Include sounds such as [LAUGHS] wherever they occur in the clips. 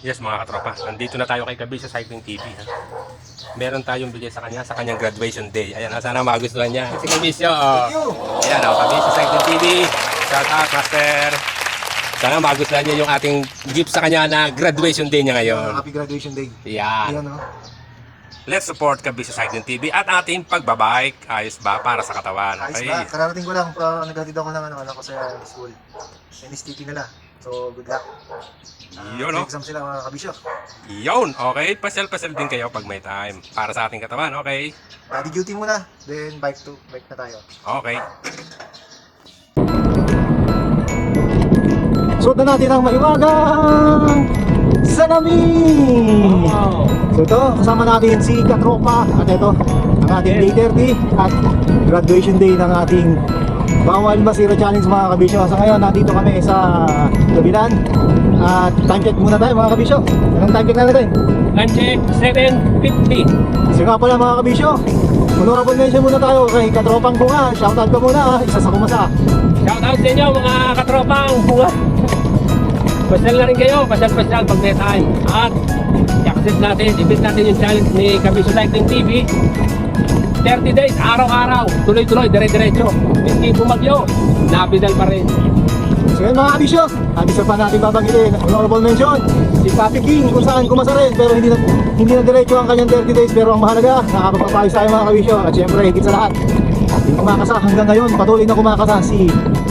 Yes mga katropa, nandito na tayo kay Kabisyo Cycling TV ha. Meron tayong bigay sa kanya sa kanyang graduation day. Ayan, sana magustuhan niya. Si Kabisyo, oh. Ayan, oh, Kabisyo Cycling TV. Shout out, Master. Sana magustuhan niya yung ating gift sa kanya na graduation day niya ngayon. Happy graduation day. Yan. Ayan o. Let's support Kabisyo Cycling TV at ating pagbabike. Ayos ba para sa katawan? Ayos Okay. ba? Kararating ko lang, uh, naghatid ako ng ano, anak ko sa school. NSTT nila. So, good luck. Yun, no? Exam sila mga kabisyo. Yun, okay. Pasyal-pasyal din kayo pag may time. Para sa ating katawan, okay? Body duty muna, then bike to bike na tayo. Okay. Suot na natin ang maiwagang salamin! So ito, kasama natin si Katropa at ito, ang ating day 30 at graduation day ng ating Bawal Masiro Challenge mga kabisyo. So ngayon, nandito kami sa Gabilan at time check muna tayo mga kabisyo. Anong time check na natin? Luncheck 7.50. So nga pala mga kabisyo, honorable mention muna tayo kay Katropang Bunga. Shoutout ka muna, ah. isa sa kumasa. Shout out sa inyo mga katropang bunga. [LAUGHS] Pasyal na rin kayo, pasyal-pasyal pag may time. At i-accept natin, i-build natin yung challenge ni Kabisyo Cycling TV. 30 days, araw-araw, tuloy-tuloy, dire-diretso. Hindi bumagyo, nabidal pa rin. So yun mga kabisyo, isa pa natin babanggitin, honorable mention, si Papi King kung saan kumasa rin, pero hindi na, hindi na diretso ang kanyang 30 days, pero ang mahalaga, nakapagpapayos tayo mga kabisyo, at syempre higit sa lahat, yung kumakasa hanggang ngayon, patuloy na kumakasa si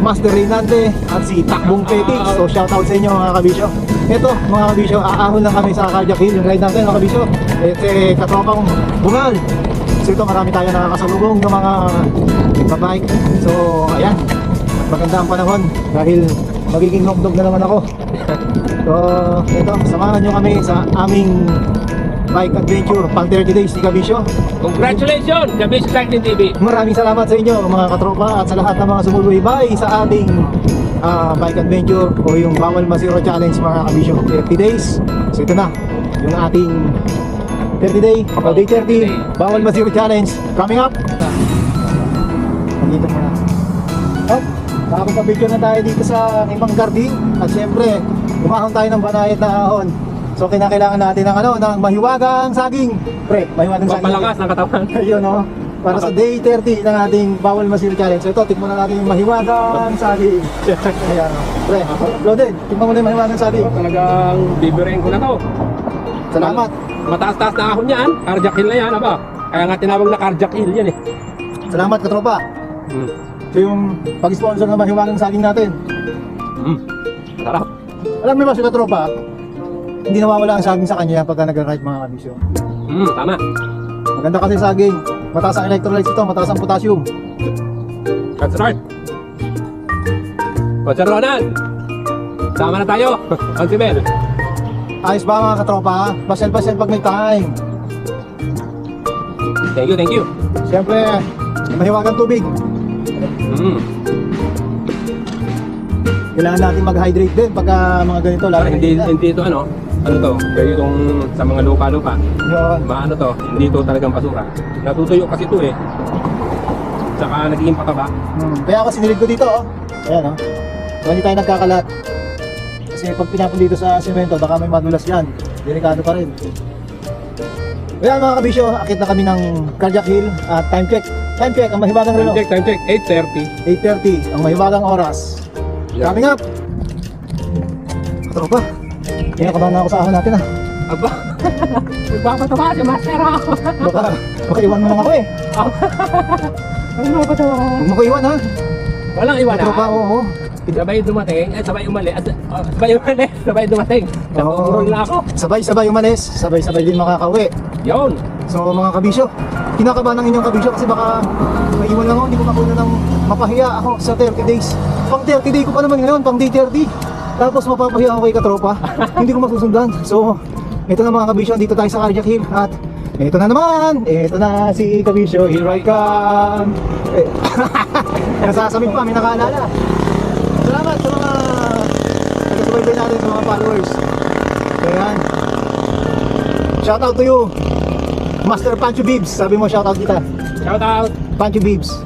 Master Reynante at si Takbong Petix, so shout out sa inyo mga kabisyo. Ito mga kabisyo, aahon lang kami sa Cardiac Hill, yung ride natin mga kabisyo, ito eh, katropang bungal. So ito marami tayo nakakasalubong ng mga nagbabike. So ayan, maganda ang panahon dahil magiging hotdog na naman ako. [LAUGHS] so, ito, samahan nyo kami sa aming bike adventure pang 30 days ni Kabisyo. Congratulations, Kabisyo Cycling TV. Maraming salamat sa inyo mga katropa at sa lahat ng mga sumusubaybay sa ating ah, bike adventure o yung Bawal Masiro Challenge mga Kabisyo. 30 days. So ito na, yung ating 30 day o day 30 Bawal Masiro Challenge coming up. Dito muna. Oh, nakakapag-picture na tayo dito sa ibang garden at syempre umahon tayo ng banayad na ahon. So kinakailangan natin ng ano, ng mahiwagang saging. Pre, mahiwagang saging. Papalakas ng katawan. [LAUGHS] Ayun no. Para sa day 30 ng ating Bawal Masil Challenge. So ito, tikman na natin yung mahiwagang saging. [LAUGHS] Ayan. no. Pre, loaded. Tikman mo na yung mahiwagang saging. Talagang bibirin ko na to. Salamat. Mataas-taas na ahon yan. Cardiac hill na yan, aba. Kaya nga tinawag na cardiac hill yan eh. Salamat katropa. Mm. So yung pag-sponsor ng mahiwagang saging natin. Mm. Sarap. Alam mo ba si katropa, hindi nawawala ang saging sa kanya pagka nag-ride mga kabisyo. Mm, tama. Maganda kasi saging. Mataas ang electrolytes ito, mataas ang potassium. That's right. Sir Ronald. Sama na tayo. Ang si. Ayos ba mga katropa? Pasyal-pasyal pag may time. Thank you, thank you. Siyempre, mahiwagang tubig. Mm. Kailangan natin mag-hydrate din pagka mga ganito. Lalo Para hindi, hindi ito ano, ano to, kaya itong sa mga lupa-lupa, Yun. maano to, hindi to talagang basura. Natutuyo kasi ito eh. Tsaka nagiging pataba. Hmm. Kaya ako sinilid ko dito, oh. Ayan, oh. Hindi tayo nagkakalat. Kasi pag pinapon dito sa semento, baka may madulas yan. Delikado pa rin. Ayan mga kabisyo, akit na kami ng cardiac hill at time check. Time check, ang mahiwagang Time relo. check, time check, 8.30. 8.30, ang mahiwagang oras. Yeah. Coming up! Katropa, kaya kabahan na ako sa ahon natin ah. Aba, nagpapatawa si Master ako. Baka, baka iwan mo lang ako eh. Ano ba ito? Huwag mo ko iwan ha. Walang iwan Katropa, ah. oo. oo. Sabay dumating, eh, sabay umali, at, oh, sabay umali, [LAUGHS] sabay dumating. Nakukurol na ako. Sabay-sabay umalis, sabay-sabay din makakauwi. Yun. So mga kabisyo, kinakabahan ng inyong kabisyo kasi baka maiwan lang ako, hindi ko makuna ng mapahiya ako sa 30 days. Pang 30 day ko pa naman ngayon, pang day 30. Tapos mapapahiya ako kay katropa, [LAUGHS] hindi ko masusundan. So, ito na mga kabisyo, dito tayo sa Cardiac Hill at ito na naman, ito na si kabisyo, here I come. Eh, [LAUGHS] nasasamig pa, may nakaalala. Salamat sa mga nagsubaybay natin sa mga followers. Ayan. Shout out to you. Master Pancho Bibs. Sabi mo shout out kita. Shout out. Pancho Bibs.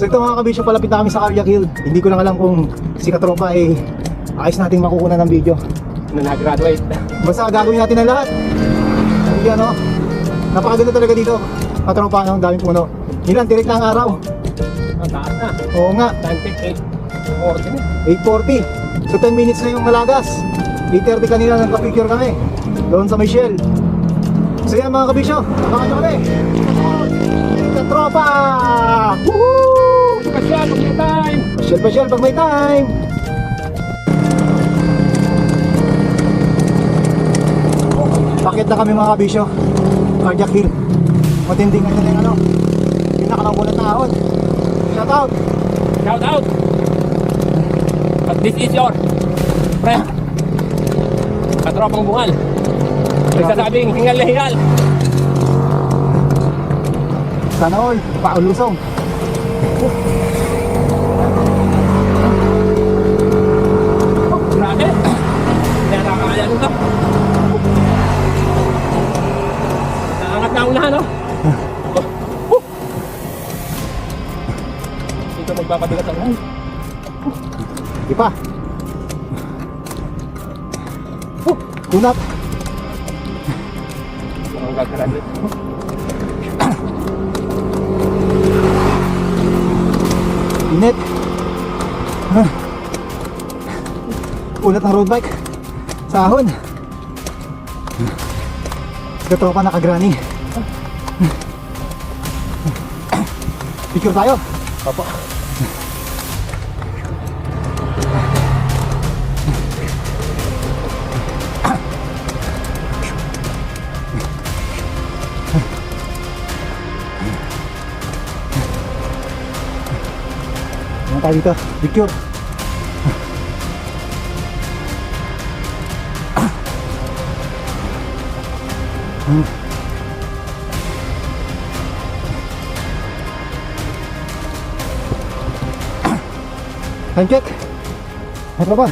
So ito mga kabisyo, palapit na sa Cardiac Hill. Hindi ko lang alam kung si Katropa ay eh, ayos nating makukunan ng video. Na nag-graduate. Basta gagawin natin ang lahat. Hindi ano, napakaganda talaga dito. Katropa, no? ang daming puno. Ilan, tirik na ang araw. Ang taas na. Oo nga. 10.8. 8.40. So 10 minutes na yung malagas. 8.30 kanina nagpa-picture kami. Doon sa Michelle. So yan mga kabisyo, abangan nyo kami. Katropa! Woohoo! Pasyal, pag may time. Pasyal pasyal pag may time. Pakit na kami mga kabisyo. Cardiac Hill. Matinding na yung ano. Pinakakambulan na ahon. Shout out! Shout out. This is your friend. Katropang bungal. Nagsasabing hingal na hingal. Sana all, paulusong. Grabe. Kaya nakakaya nito. Naangat na unahan, no? [LAUGHS] Dito magpapabigat ang unahan. Di pa. Oh, kunat. Ang gagawin. Init. Ah. Unat ng road bike. Sa ahon. Katropa nakagrani. Picture tayo. Papa. Tayo dito? Picture. Time check. Ano ba?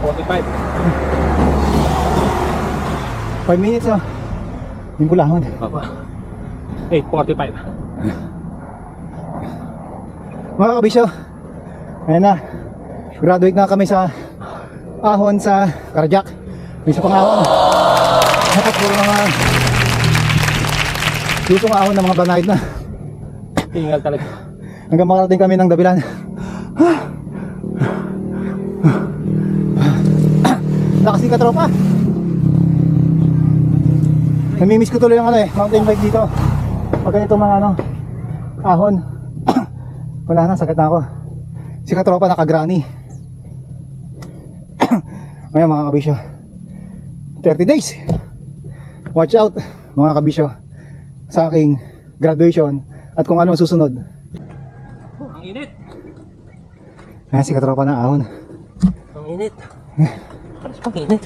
45. 5 minutes ah. Yung kulahon. Papa. 8.45. Mga kabisyo, ayan na. Graduate na kami sa ahon sa Karjak. May isa pang ahon. Dapat puro mga lusong ahon ng mga banayad na. Hingal talaga. Hanggang makarating kami ng dabilan. Lakas ka tropa. Namimiss ko tuloy yung ano eh, mountain bike dito. Pag ganito mga ano, ahon. Wala na, sakit na ako. Si katropa nakagrani. [COUGHS] Ngayon mga kabisyo. 30 days. Watch out mga kabisyo sa aking graduation at kung ano ang susunod. Ang init. Ayan si katropa na ahon. Ang init. Alas pang init.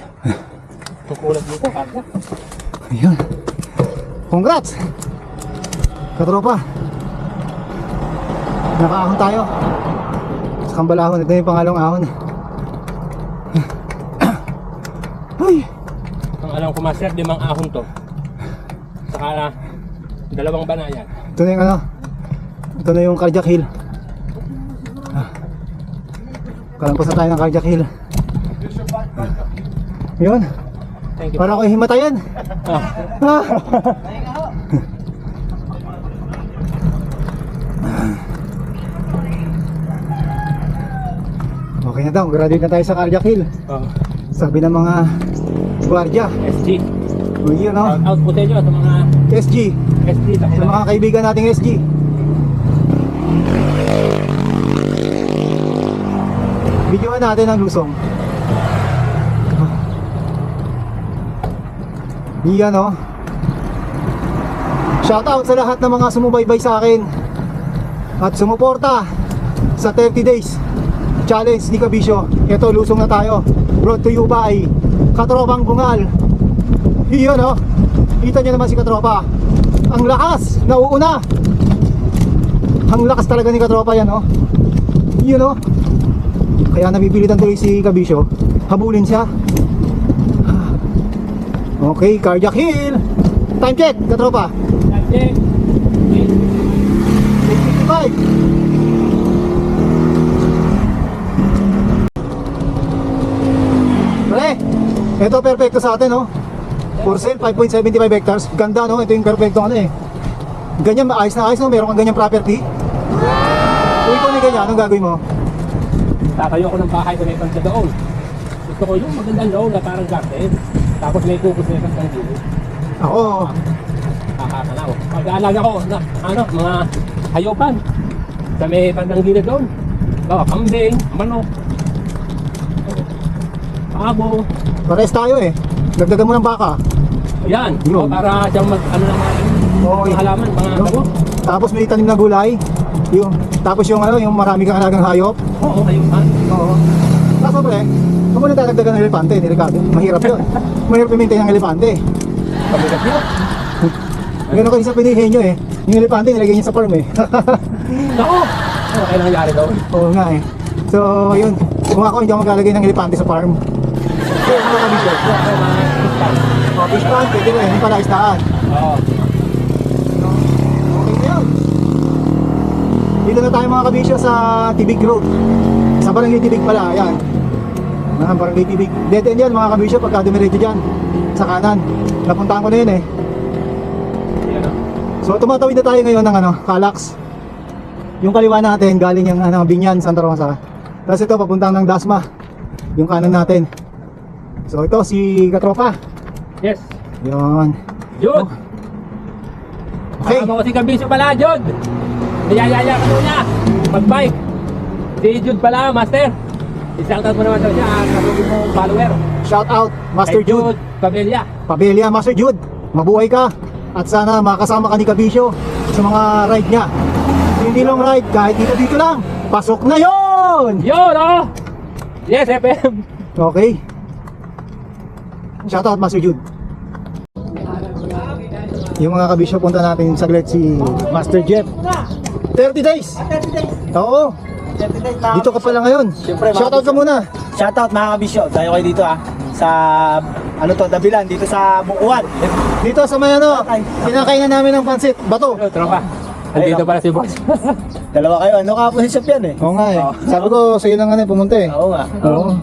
Ang kulat dito, kaka. Ayun. Congrats! Katropa. Nakaahon tayo. Sa kambalahon. Ito yung pangalong ahon. Ay! Ang alam ko master, limang ahon to. Saka na, dalawang banayan. Ito na yung ano. Ito na yung cardiac hill. Ah. Kalampos na tayo ng cardiac hill. Yun. Thank you. Para ko himatayan. Ah, [LAUGHS] Okay na daw, graduate na tayo sa Cardiac Hill. oh, Sabi ng mga gwardiya. SG. O yun no, Shout out po sa inyo sa mga SG. SG. Sa mga kaibigan nating SG. Videoan natin ang lusong. Yan no. Shout out sa lahat ng mga sumubaybay sa akin at sumuporta sa 30 days challenge ni Kabisyo. Ito, lusong na tayo. Brought to you by Katropang Bungal. Iyon no. Kita niyo naman si Katropa. Ang lakas, nauuna. Ang lakas talaga ni Katropa yan no. Iyon no. Kaya nabibilitan tuloy si Kabisyo. Habulin siya. Okay, cardiac hill. Time check, Katropa. SG. 855. Ito perfecto sa atin, no? For sale, 5.75 hectares. Ganda, no? Ito yung perfecto ano eh. Ganyan, ayos na ayos, no? Meron kang ganyan property. Kung ikaw ganyan, anong gagawin mo? Tatayo ko ng bahay sa may pantsa doon. Gusto ko yung magandang doon na parang garden. Tapos may kukos na isang gilid. Ako, Kakakalaw. Pag-aalaga ko na ano, mga hayupan. Sa may bandang gilid doon. Bawa, kambing, manok. Pabo. Pares tayo eh. Dagdagan mo ng baka. Yan. Yun. O, para siyang mag, ano naman, Okay. mga halaman, mga No? damo. Tapos may tanim na gulay. Yung, tapos yung ano, yung marami kang alagang hayop. Oo, hayupan. Oo. Tapos pre, kung mo nadadagdagan ng elepante, delikado. Mahirap yun. [LAUGHS] Mahirap i-maintain ang elepante. Pabigat yun. Ganun kayo sa pinihin nyo eh. Yung elepante, nilagay niya sa farm eh. [LAUGHS] Oo. Ano kaya nangyari doon? Oo nga eh. So, yun. Kung ako, hindi ako maglalagay ng elepante sa farm. So, mga kabisyo. Mga kristal. Oh, fish pond, pwede rin. Hindi pala istaan. Oo. Okay na. Dito na tayo mga kabisyo sa Tibig Road. Sa Barangay Tibig pala, ayan. Ah, Barangay Tibig. Dead end yan mga kabisyo pagka dumiretso dyan. Sa kanan. Napuntahan ko na yun eh. O. So tumatawid na tayo ngayon ng ano, Calax. Yung kaliwa natin galing yung ano, Binyan, Santa Rosa. Tapos ito papuntang ng Dasma. Yung kanan natin. So ito si Katropa. Yes. Yun. Jude. Okay. Kasama ko si Kabisyo pala, Jude. Niyayaya ka muna. Mag-bike. Si Jude pala, master. I-shoutout mo naman daw siya, ang kapatid mo follower. Shout out Master Kay Jude. Pabelya. Pabelia Master Jude. Mabuhay ka. At sana makasama ka ni Kabisyo sa mga ride niya. Hindi lang ride, kahit dito dito lang. Pasok na yon. Yun, oh! Yes, FM. Okay. Shout out Master Jude. Yung mga kabisyo punta natin saglit si Master Jeff. 30 days. 30 days. Oo. 30 days Dito ka pala ngayon. Siyempre, mga Shout out ka muna. Shoutout mga kabisyo. Tayo kayo dito ah. Sa ano to, Dabilan, dito sa Bukuan. Dito sa may ano, kinakainan namin ng pansit. Bato. Tropa. Andito pala si boss. Dalawa kayo. Ano ka po si Shop yan eh? Oo nga eh. Sabi ko sa iyo lang ano eh, pumunta eh. Oo nga. Oo.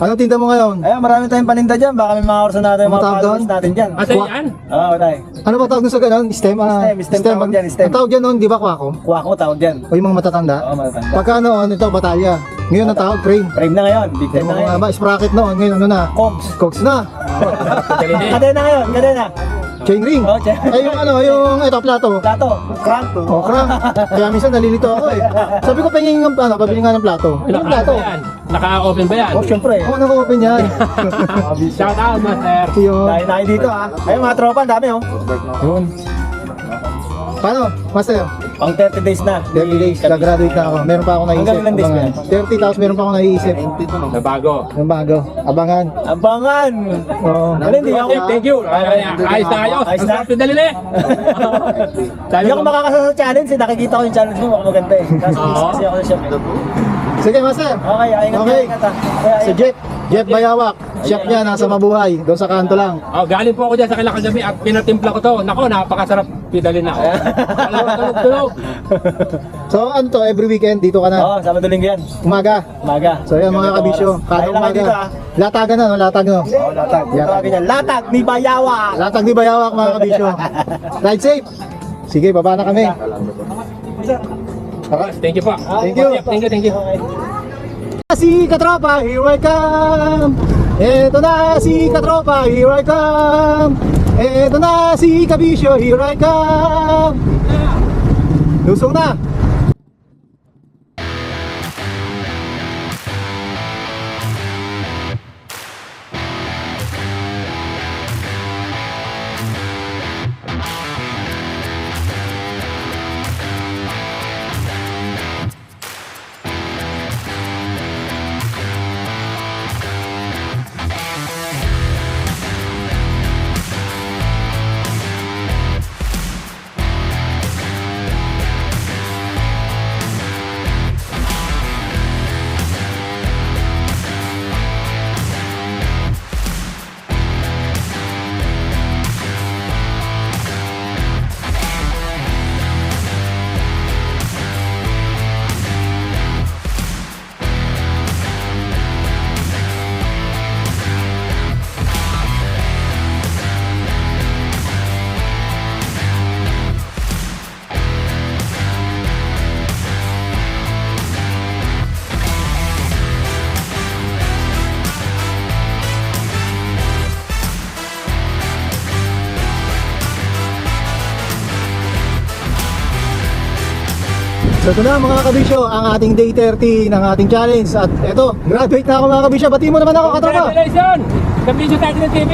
Anong tinda mo ngayon? Ayun, marami tayong paninda dyan. Baka may mga orso natin, Ano mga tawag followers doon? natin dyan. Asa yan? Oo, tayo. Ano ba tawag doon sa ganun? Stem? ah, Stem, stem tawag dyan, stem. Ang tawag dyan noon, di ba kwako? Kuha ko tawag dyan. O yung mga matatanda? Oo, matatanda. Pagka noon, ito, batalya. Ngayon ang tawag, frame. Frame na ngayon. Big time Yung na mga ngayon. ba, sprocket noon, ngayon ano na? Cogs. Cogs na. [LAUGHS] Kadena ngayon, kadena. Chain ring. Oo, chain- Ay yung ano, yung ito, plato. Plato. Crank. O, crank. Kaya minsan nalilito ako eh. Sabi ko, pahingin ng ano, pabili nga ng plato. Ano yung plato? Naka-open ba yan? Oh, syempre. Ako naka-open yan. Shout out, master. Yun. Dahil tayo dito ah. Ayun mga tropa, ang dami oh. Yun. Paano, Master? Pang 30 days na. 30 days, gagraduate na ako. Meron pa ako naisip. Hanggang ilang days Abangan. 30 tapos meron pa ako naisip. Na bago. Yung bago. Abangan. Abangan! Oo. Wala, hindi ako. Thank, thank you. Ay, ay, ayos na ayos. Ayos Ang na. sarap yung dali na eh. Sabi [LAUGHS] Hindi ko, ako makakasama sa challenge eh. Nakikita ko yung challenge mo, mukhang maganda eh. Kasi Oo. kasi ako sa shop eh. Sige, Master. Okay, ay, ingat Okay. ka, ingat ah. Okay, Si Jeff. Jeff Bayawak. Chef niya, nasa mabuhay. Doon sa kanto lang. Oh, galing po ako dyan sa kilang gabi at pinatimpla ko to. Nako, napakasarap pidalin na. Wala [LAUGHS] tulog-tulog. So, ano to, every weekend, dito ka na. Oo, Sabado linggo yan. Umaga. Umaga. So, yan mga kabisyo. Kada Tayo lang kayo dito umaga. ah. Latagan na, no? Latag, no? Oo, latag. Yan. Tawagin. Latag ni Bayawa! Latag di Bayawak, mga kabisyo. Ride safe. Sige, baba na kami. Thank you po. Thank you. Thank you, thank you. Si Katropa, here I come. Eto na si Katropa, here I come. Eto na si Kabisyo, here I come. Lusong na. So ito na mga kabisyo, ang ating day 30 ng ating challenge. At eto, graduate na ako mga kabisyo. Bati mo naman ako katropa. Congratulations! Video tayo ng TV,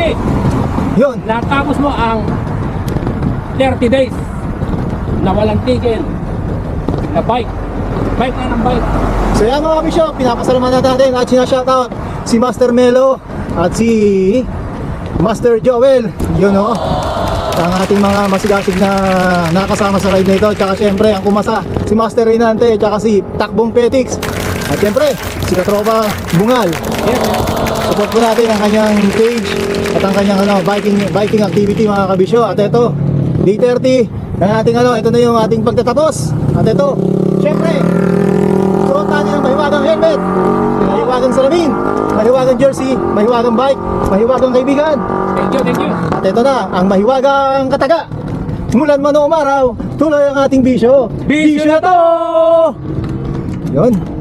Yun. natapos mo ang 30 days na walang tigil na bike. Bike na ng bike. So yan mga kabisyo, pinapasalamat natin at sinashoutout si Master Melo at si Master Joel. Yun o. Ang ating mga masigasig na nakasama sa ride na ito. Tsaka syempre ang kumasa, si Master Reynante, tsaka si Takbong Petix. At syempre, si Katropa Bungal. Yes. Support po natin ang kanyang page at ang kanyang ano, biking, biking activity mga kabisyo. At ito, day 30 ng ating ano, ito na yung ating pagtatapos. At ito, syempre, suot natin ang mahiwagang helmet, mahiwagang salamin, mahiwagang jersey, mahiwagang bike, mahiwagang kaibigan. Thank you, thank you. At ito na, ang mahiwagang kataga. Mulan man o umaraw, tuloy ang ating bisyo. Bisyo na to! Yun.